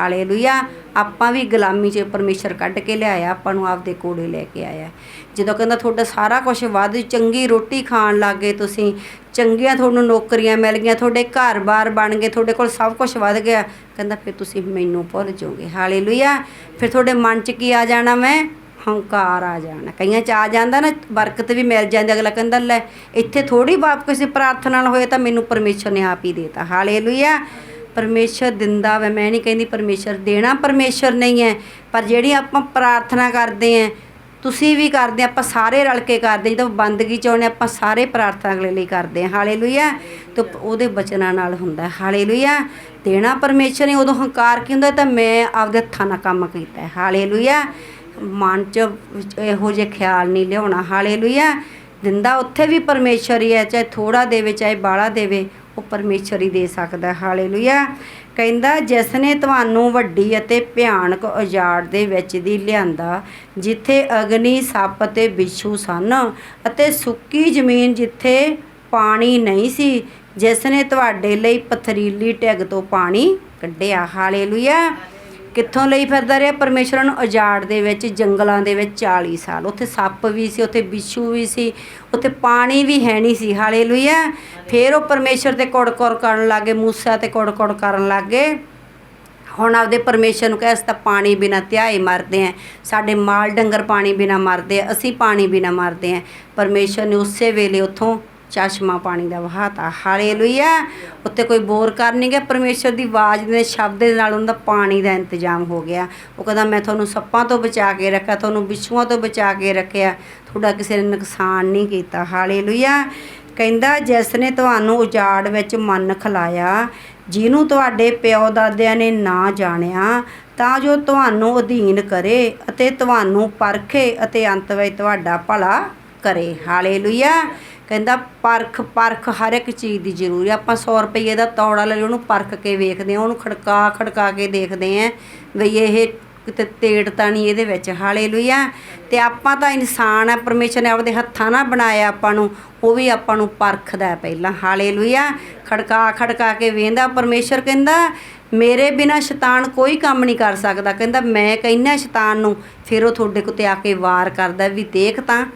Hallelujah ਆਪਾਂ ਵੀ ਗੁਲਾਮੀ 'ਚ ਪਰਮੇਸ਼ਰ ਕੱਢ ਕੇ ਲਿਆਇਆ, ਆਪਾਂ ਨੂੰ ਆਪਦੇ ਕੋਲੇ ਲੈ ਕੇ ਆਇਆ। ਜਦੋਂ ਕਹਿੰਦਾ ਤੁਹਾਡਾ ਸਾਰਾ ਕੁਝ ਵੱਧ, ਚੰਗੀ ਰੋਟੀ ਖਾਣ ਲੱਗੇ ਤੁਸੀਂ, ਚੰਗੀਆਂ ਤੁਹਾਨੂੰ ਨੌਕਰੀਆਂ ਮਿਲ ਗਈਆਂ, ਤੁਹਾਡੇ ਘਰ-ਬਾਰ ਬਣ ਗਏ, ਤੁਹਾਡੇ ਕੋਲ ਸਭ ਕੁਝ ਵੱਧ ਗਿਆ। ਕਹਿੰਦਾ, ਫਿਰ ਤੁਸੀਂ ਮੈਨੂੰ ਭੁੱਲ ਜਾਓਗੇ। ਹਾਲੇਲੂਇਆ। ਫਿਰ ਤੁਹਾਡੇ ਮਨ 'ਚ ਕੀ ਆ ਜਾਣਾ ਮੈਂ? ਹੰਕਾਰ ਆ ਜਾਣਾ। ਕਈਆਂ 'ਚ ਆ ਜਾਂਦਾ ਨਾ, ਬਰਕਤ ਵੀ ਮਿਲ ਜਾਂਦੀ। ਅਗਲਾ ਕਹਿੰਦਾ, ਲੈ, ਇੱਥੇ ਥੋੜੀ ਬਾਪ ਕਿਸੇ ਪ੍ਰਾਰਥਨਾ ਨਾਲ ਹੋਏ ਤਾਂ ਮੈਨੂੰ ਪਰਮੇਸ਼ਰ ਨੇ ਆਪ ਹੀ ਦੇਤਾ। ਹਾਲੇਲੂਇਆ। ਪਰਮੇਸ਼ਰ ਦਿੰਦਾ ਵਾ। ਮੈਂ ਨਹੀਂ ਕਹਿੰਦੀ ਪਰਮੇਸ਼ਰ ਦੇਣਾ ਪਰਮੇਸ਼ਰ ਨਹੀਂ ਹੈ, ਪਰ ਜਿਹੜੀ ਆਪਾਂ ਪ੍ਰਾਰਥਨਾ ਕਰਦੇ ਆਂ ਤੁਸੀਂ ਵੀ ਕਰਦੇ ਆਪਾਂ ਸਾਰੇ ਰਲ ਕੇ ਕਰਦੇ ਜਦੋਂ ਬੰਦਗੀ ਚ ਆਉਣੇ ਆਪਾਂ ਸਾਰੇ ਪ੍ਰਾਰਥਨਾ ਅਗਲੇ ਲਈ ਕਰਦੇ ਹਾਂ। ਹਾਲੇਲੂਇਆ। ਤੇ ਉਹਦੇ ਬਚਨਾਂ ਨਾਲ ਹੁੰਦਾ ਹਾਲੇਲੂਇਆ। ਦੇਣਾ ਪਰਮੇਸ਼ਰ ਨੇ ਉਦੋਂ ਹੰਕਾਰ ਕੀ ਹੁੰਦਾ? ਤਾਂ ਮੈਂ ਆਪਦੇ ਹੱਥਾਂ ਨਾਲ ਕੰਮ ਕੀਤਾ ਹੈ। ਹਾਲੇਲੂਇਆ। ਮਨ ਚ ਇਹੋ ਜਿਹੇ ਖਿਆਲ ਨਹੀਂ ਲਿਆਉਣਾ। ਹਾਲੇਲੂਇਆ। ਦਿੰਦਾ ਉੱਥੇ ਵੀ ਪਰਮੇਸ਼ਰ ਹੀ ਹੈ, ਚਾਹੇ ਥੋੜਾ ਦੇਵੇ, ਚਾਹੇ ਬਾਲਾ ਦੇਵੇ। ਉਹ ਪਰਮੇਸ਼ਰ ਹੀ ਦੇ ਸਕਦਾ, ਹਾਲੇਲੂਇਆ। ਕਹਿੰਦਾ ਜਿਸ ਨੇ ਤੁਹਾਨੂੰ ਵੱਡੀ ਅਤੇ ਭਿਆਨਕ ਉਜਾੜ ਦੇ ਵਿੱਚ ਦੀ ਲਿਆਂਦਾ, ਜਿੱਥੇ ਅਗਨੀ, ਸੱਪ ਤੇ ਬਿੱਛੂ ਸਨ ਅਤੇ ਸੁੱਕੀ ਜ਼ਮੀਨ ਜਿੱਥੇ ਪਾਣੀ ਨਹੀਂ ਸੀ ਜਿਸ ਨੇ ਤੁਹਾਡੇ ਲਈ ਪਥਰੀਲੀ ਢਿੱਗ ਤੋਂ ਪਾਣੀ ਕੱਢਿਆ। ਹਾਲੇਲੂਇਆ। ਕਿੱਥੋਂ ਲਈ ਫਿਰਦਾ ਰਿਹਾ? ਪਰਮੇਸ਼ਰ ਨੂੰ ਉਜਾੜ ਦੇ ਵਿੱਚ, ਜੰਗਲਾਂ ਦੇ ਵਿੱਚ 40 ਸਾਲ। ਉੱਥੇ ਸੱਪ ਵੀ ਸੀ, ਉੱਥੇ ਬਿੱਛੂ ਵੀ ਸੀ, ਉੱਥੇ ਪਾਣੀ ਵੀ ਹੈ ਨਹੀਂ ਸੀ। ਹਾਲੇਲੂਇਆ। ਫਿਰ ਉਹ ਪਰਮੇਸ਼ਰ ਤੇ ਕੋੜ-ਕੋੜ ਕਰਨ ਲੱਗੇ, ਮੂਸਾ ਤੇ ਕੋੜ-ਕੋੜ ਕਰਨ ਲੱਗੇ। ਹੁਣ ਆਪਦੇ ਪਰਮੇਸ਼ਰ ਨੂੰ ਕਹੇ ਤਾਂ ਪਾਣੀ ਬਿਨਾ ਧਿਆਏ ਮਰਦੇ ਆਂ ਸਾਡੇ ਮਾਲ ਡੰਗਰ ਪਾਣੀ ਬਿਨਾ ਮਰਦੇ ਆ ਅਸੀਂ ਪਾਣੀ ਬਿਨਾ ਮਰਦੇ ਆਂ ਪਰਮੇਸ਼ਰ ਨੇ ਉਸੇ ਵੇਲੇ ਉੱਥੋਂ ਚਸ਼ਮਾ ਪਾਣੀ ਦਾ ਵਹਾਤਾ। ਹਾਲੇਲੂਇਆ! ਉੱਤੇ ਕੋਈ ਬੋਰ ਕਰ ਨਹੀਂ ਗਿਆ। ਪਰਮੇਸ਼ਰ ਦੀ ਆਵਾਜ਼ ਦੇ ਸ਼ਬਦ ਦੇ ਨਾਲ ਉਹਨਾਂ ਦਾ ਪਾਣੀ ਦਾ ਇੰਤਜ਼ਾਮ ਹੋ ਗਿਆ। ਉਹ ਕਹਿੰਦਾ, ਮੈਂ ਤੁਹਾਨੂੰ ਸੱਪਾਂ ਤੋਂ ਬਚਾ ਕੇ ਰੱਖਿਆ, ਤੁਹਾਨੂੰ ਵਿਛੂਆਂ ਤੋਂ ਬਚਾ ਕੇ ਰੱਖਿਆ। ਤੁਹਾਡਾ ਕਿਸੇ ਨੇ ਨੁਕਸਾਨ ਨਹੀਂ ਕੀਤਾ। ਹਾਲੇਲੂਇਆ! ਕਹਿੰਦਾ, ਜਿਸ ਨੇ ਤੁਹਾਨੂੰ ਉਜਾੜ ਵਿੱਚ ਮਨ ਖਲਾਇਆ, ਜਿਹਨੂੰ ਤੁਹਾਡੇ ਪਿਓ ਦਾਦਿਆਂ ਨੇ ਨਾ ਜਾਣਿਆ, ਤਾਂ ਜੋ ਤੁਹਾਨੂੰ ਅਧੀਨ ਕਰੇ ਅਤੇ ਤੁਹਾਨੂੰ ਪਰਖੇ ਅਤੇ ਅੰਤ ਵਿੱਚ ਤੁਹਾਡਾ ਭਲਾ ਕਰੇ। ਹਾਲੇਲੂਇਆ ਕਹਿੰਦਾ, ਪਰਖ ਪਰਖ ਹਰ ਇੱਕ ਚੀਜ਼ ਦੀ ਜ਼ਰੂਰੀ ਆਪਾਂ 100 ਰੁਪਏ ਦਾ ਤੌੜਾ ਲੈ ਲਈ ਉਹਨੂੰ ਪਰਖ ਕੇ ਵੇਖਦੇ ਆ ਉਹਨੂੰ ਖੜਕਾ ਖੜਕਾ ਕੇ ਦੇਖਦੇ ਆ ਵੀ ਇਹ ਕਿਤੇ ਤੇੜ ਤਾਂ ਨਹੀਂ ਇਹਦੇ ਵਿੱਚ, ਹਾਲੇਲੂਇਆ। ਤੇ ਆਪਾਂ ਤਾਂ ਇਨਸਾਨ ਆ, ਪਰਮੇਸ਼ਰ ਨੇ ਆਪਦੇ ਹੱਥਾਂ ਨਾਲ ਬਣਾਇਆ ਆਪਾਂ ਨੂੰ, ਉਹ ਵੀ ਆਪਾਂ ਨੂੰ ਪਰਖਦਾ ਹੈ ਪਹਿਲਾਂ, ਹਾਲੇਲੂਇਆ। ਖੜਕਾ ਖੜਕਾ ਕੇ ਵੇਂਦਾ ਪਰਮੇਸ਼ਰ ਕਹਿੰਦਾ, ਮੇਰੇ ਬਿਨਾ ਸ਼ੈਤਾਨ ਕੋਈ ਕੰਮ ਨਹੀਂ ਕਰ ਸਕਦਾ। ਕਹਿੰਦਾ, ਮੈਂ ਕਹਿੰਦਾ ਸ਼ੈਤਾਨ ਨੂੰ, ਫਿਰ ਉਹ ਤੁਹਾਡੇ ਕੋਤੇ ਆ ਕੇ ਵਾਰ ਕਰਦਾ ਵੀ ਦੇਖ ਤਾਂ।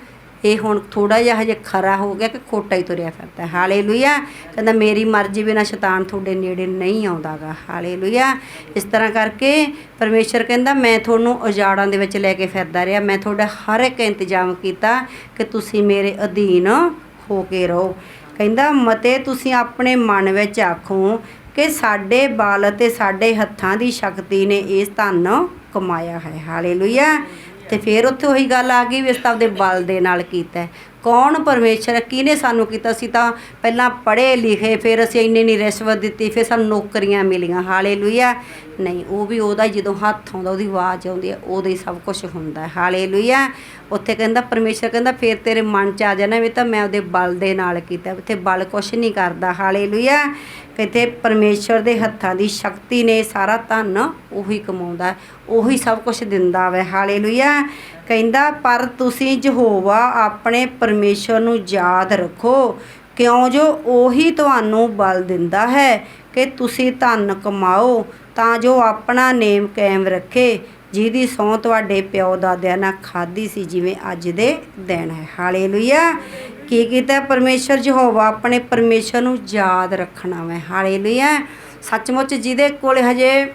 ਇਹ ਹੁਣ ਥੋੜਾ ਜਿਹਾ ਹਜੇ ਖਰਾ ਹੋ ਗਿਆ ਕਿ ਖੋਟਾ ਹੀ ਤੁਰਿਆ ਫਿਰਦਾ ਹਾਲੇਲੂਇਆ। ਕਹਿੰਦਾ ਮੇਰੀ ਮਰਜ਼ੀ ਬਿਨਾ ਸ਼ੈਤਾਨ ਤੁਹਾਡੇ ਨੇੜੇ ਨਹੀਂ ਆਉਂਦਾਗਾ। ਹਾਲੇਲੂਇਆ। ਇਸ ਤਰ੍ਹਾਂ ਕਰਕੇ ਪਰਮੇਸ਼ਰ ਕਹਿੰਦਾ, ਮੈਂ ਤੁਹਾਨੂੰ ਉਜਾੜਾਂ ਦੇ ਵਿੱਚ ਲੈ ਕੇ ਫਿਰਦਾ ਰਿਹਾ। ਮੈਂ ਤੁਹਾਡਾ ਹਰ ਇੱਕ ਇੰਤਜ਼ਾਮ ਕੀਤਾ ਕਿ ਤੁਸੀਂ ਮੇਰੇ ਅਧੀਨ ਹੋ ਕੇ ਰਹੋ। ਕਹਿੰਦਾ, ਮਤੇ ਤੁਸੀਂ ਆਪਣੇ ਮਨ ਵਿੱਚ ਆਖੋ ਕਿ ਸਾਡੇ ਬਲ ਅਤੇ ਸਾਡੇ ਹੱਥਾਂ ਦੀ ਸ਼ਕਤੀ ਨੇ ਇਸ ਧਨ ਕਮਾਇਆ ਹੈ। ਹਾਲੇਲੂਇਆ। ਤੇ ਫਿਰ ਉੱਥੇ ਉਹੀ ਗੱਲ ਆ ਗਈ ਵੀ ਅਸੀਂ ਤਾਂ ਆਪਦੇ ਬਲ ਦੇ ਨਾਲ ਕੀਤਾ। ਕੌਣ ਪਰਮੇਸ਼ਰ ਹੈ? ਕਿਹਨੇ ਸਾਨੂੰ ਕੀਤਾ? ਸੀ ਤਾਂ ਪਹਿਲਾਂ ਪੜ੍ਹੇ ਲਿਖੇ, ਫਿਰ ਅਸੀਂ ਇੰਨੀ ਨਹੀਂ ਰਿਸ਼ਵਤ ਦਿੱਤੀ, ਫਿਰ ਸਾਨੂੰ ਨੌਕਰੀਆਂ ਮਿਲੀਆਂ। ਹਾਲੇਲੂਇਆ। ਨਹੀਂ, ਉਹ ਵੀ ਉਹਦਾ ਜਦੋਂ ਹੱਥ ਆਉਂਦਾ, ਉਹਦੀ ਆਵਾਜ਼ ਆਉਂਦੀ ਹੈ ਉਦੋਂ ਹੀ ਸਭ ਕੁਝ ਹੁੰਦਾ ਹੈ। ਹਾਲੇਲੂਇਆ। ਉੱਥੇ ਕਹਿੰਦਾ, ਪਰਮੇਸ਼ਰ ਕਹਿੰਦਾ, ਫਿਰ ਤੇਰੇ ਮਨ 'ਚ ਆ ਜਾਣਾ ਵੀ ਤਾਂ ਮੈਂ ਉਹਦੇ ਬਲ ਦੇ ਨਾਲ ਕੀਤਾ। ਉੱਥੇ ਬਲ ਕੁਛ ਨਹੀਂ ਕਰਦਾ। ਹਾਲੇਲੂਇਆ। ਕਹਿੰਦੇ, ਪਰਮੇਸ਼ਰ ਦੇ ਹੱਥਾਂ ਦੀ ਸ਼ਕਤੀ ਨੇ ਸਾਰਾ ਧਨ ਉਹੀ ਕਮਾਉਂਦਾ ਉਹੀ ਸਭ ਕੁਝ ਦਿੰਦਾ ਵੈ। ਹਾਲੇਲੂਇਆ। ਕਹਿੰਦਾ, ਪਰ ਤੁਸੀਂ ਯਹੋਵਾ ਆਪਣੇ ਪਰਮੇਸ਼ਰ ਨੂੰ ਯਾਦ ਰੱਖੋ ਕਿਉਂ ਜੋ ਉਹੀ ਤੁਹਾਨੂੰ ਬਲ ਦਿੰਦਾ ਹੈ ਕਿ ਤੁਸੀਂ ਧਨ ਕਮਾਓ, ਤਾਂ ਜੋ ਆਪਣਾ ਨੇਮ ਕਾਇਮ ਰੱਖੇ, ਜਿਹਦੀ ਸਹੁੰ ਤੁਹਾਡੇ ਪਿਓ ਦਾਦਿਆਂ ਨਾਲ ਖਾਧੀ ਸੀ ਜਿਵੇਂ ਅੱਜ ਦੇ ਦਿਨ ਹੈ। ਹਾਲੇਲੂਇਆ। ਕੀ ਕੀਤਾ ਪਰਮੇਸ਼ਰ ਯਹੋਵਾ? ਆਪਣੇ ਪਰਮੇਸ਼ਰ ਨੂੰ ਯਾਦ ਰੱਖਣਾ ਵੈ। ਹਾਲੇਲੂਇਆ। ਸੱਚਮੁੱਚ ਜਿਹਦੇ ਕੋਲ ਹਜੇ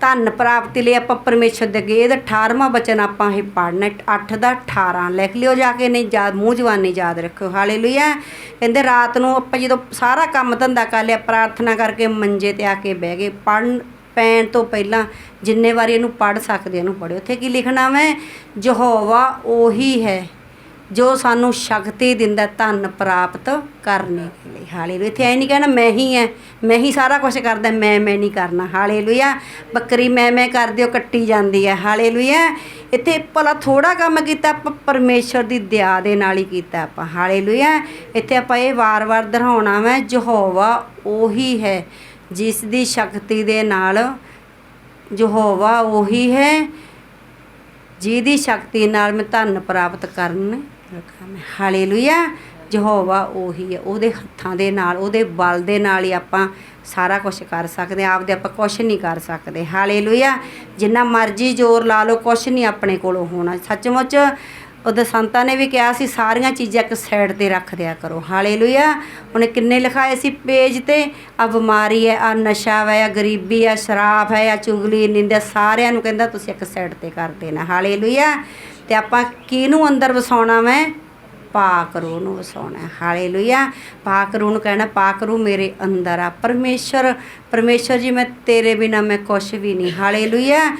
ਧਨ ਪ੍ਰਾਪਤੀ ਲਈ ਆਪਾਂ ਪਰਮੇਸ਼ਰ ਦੇ ਅੱਗੇ ਇਹਦਾ 18ਵਾਂ ਬਚਨ ਆਪਾਂ ਇਹ ਪੜ੍ਹਨਾ 8 ਦਾ 18 ਲਿਖ ਲਿਓ ਜਾ ਕੇ, ਨਹੀਂ ਯਾਦ, ਮੂੰਹ ਜਵਾਨੀ ਯਾਦ ਰੱਖਿਓ। ਹਾਲੇਲੂਇਆ। ਕਹਿੰਦੇ ਰਾਤ ਨੂੰ ਆਪਾਂ ਜਦੋਂ ਸਾਰਾ ਕੰਮ ਧੰਦਾ ਕਰ ਲਿਆ, ਪ੍ਰਾਰਥਨਾ ਕਰਕੇ ਮੰਜੇ ਤੇ ਆ ਕੇ ਬਹਿ ਗਏ। ਪੜ੍ਹਨ, ਪੈਣ ਤੋਂ ਪਹਿਲਾਂ ਜਿੰਨੇ ਵਾਰੀ ਇਹਨੂੰ ਪੜ੍ਹ ਸਕਦੇ ਇਹਨੂੰ ਪੜ੍ਹਿਓ। ਉੱਥੇ ਕੀ ਲਿਖਣਾ ਮੈਂ ਯਹੋਵਾ ਉਹੀ ਹੈ। ਜੋ ਸਾਨੂੰ ਸ਼ਕਤੀ ਦਿੰਦਾ ਧਨ ਪ੍ਰਾਪਤ ਕਰਨੇ ਦੇ ਲਈ। ਹਾਲੇਲੂਇਆ। ਇੱਥੇ ਐ ਨਹੀਂ ਕਹਿਣਾ, ਮੈਂ ਹੀ ਐ, ਮੈਂ ਹੀ ਸਾਰਾ ਕੁਝ ਕਰਦਾ, ਮੈਂ ਮੈਂ ਨਹੀਂ ਕਰਨਾ। ਹਾਲੇਲੂਇਆ। ਬੱਕਰੀ ਮੈਂ ਮੈਂ ਕਰਦੀ ਉਹ ਕੱਟੀ ਜਾਂਦੀ ਹੈ ਹਾਲੇਲੂਇਆ। ਇੱਥੇ ਭਲਾ ਥੋੜਾ ਕੰਮ ਕੀਤਾ, ਆਪਾਂ ਪਰਮੇਸ਼ਰ ਦੀ ਦਇਆ ਦੇ ਨਾਲ ਹੀ ਕੀਤਾ ਆਪਾਂ। ਹਾਲੇਲੂਇਆ। ਇੱਥੇ ਆਪਾਂ ਇਹ ਵਾਰ-ਵਾਰ ਦੁਹਰਾਉਣਾ ਵਾ, ਯਹੋਵਾ ਉਹੀ ਹੈ, ਜਿਸ ਦੀ ਸ਼ਕਤੀ ਦੇ ਨਾਲ ਯਹੋਵਾ ਉਹੀ ਹੈ, ਜਿਹਦੀ ਸ਼ਕਤੀ ਨਾਲ ਮੈਂ ਧਨ ਪ੍ਰਾਪਤ ਕਰਨ ਹਾਲੇਲੂਇਆ, ਯਹੋਵਾ ਉਹੀ ਹੈ। ਉਹਦੇ ਹੱਥਾਂ ਦੇ ਨਾਲ, ਉਹਦੇ ਬਲ ਦੇ ਨਾਲ ਹੀ ਆਪਾਂ ਸਾਰਾ ਕੁਝ ਕਰ ਸਕਦੇ ਹਾਂ। ਆਪਦੇ ਆਪਾਂ ਕੁਝ ਨਹੀਂ ਕਰ ਸਕਦੇ। ਹਾਲੇਲੂਇਆ, ਜਿੰਨਾ ਮਰਜ਼ੀ ਜ਼ੋਰ ਲਾ ਲਓ ਕੁਝ ਨਹੀਂ ਆਪਣੇ ਕੋਲੋਂ ਹੋਣਾ। ਸੱਚਮੁੱਚ, ਉਹਦੇ ਸੰਤਾਂ ਨੇ ਵੀ ਕਿਹਾ ਸੀ, ਸਾਰੀਆਂ ਚੀਜ਼ਾਂ ਇੱਕ ਸਾਈਡ ਤੇ ਰੱਖ ਦਿਆ ਕਰੋ। ਹਾਲੇਲੂਇਆ, ਉਹਨੇ ਕਿੰਨੇ ਲਿਖਾਏ ਸੀ? ਪੇਜ ਤੇ, ਆ ਬਿਮਾਰੀ ਹੈ, ਆ ਨਸ਼ਾ ਹੈ ਆ ਗਰੀਬੀ ਹੈ ਸ਼ਰਾਬ ਹੈ, ਆ ਚੁਗਲੀ, ਨਿੰਦਿਆ, ਸਾਰਿਆਂ ਨੂੰ ਕਹਿੰਦਾ ਤੁਸੀਂ ਇੱਕ ਸਾਈਡ ਤੇ ਕਰ ਦੇਣਾ। ਹਾਲੇਲੂਇਆ ਤੇ ਆਪਾਂ ਕਿਹਨੂੰ ਅੰਦਰ ਵਸਾਉਣਾ ਮੈਂ ਪਾਕ ਰੂਹ ਨੂੰ ਵਸਾਉਣਾ ਹੈ। ਹਾਲੇਲੂਇਆ। ਪਾਕ ਰੂਹ ਨੂੰ ਕਹਿਣਾ, ਪਾਕ ਰੂਹ ਮੇਰੇ ਅੰਦਰ ਆ। ਪਰਮੇਸ਼ਰ ਪਰਮੇਸ਼ਰ ਜੀ, ਮੈਂ ਤੇਰੇ ਬਿਨਾ ਮੈਂ ਕੁਛ ਵੀ ਨਹੀਂ। ਹਾਲੇਲੂਇਆ।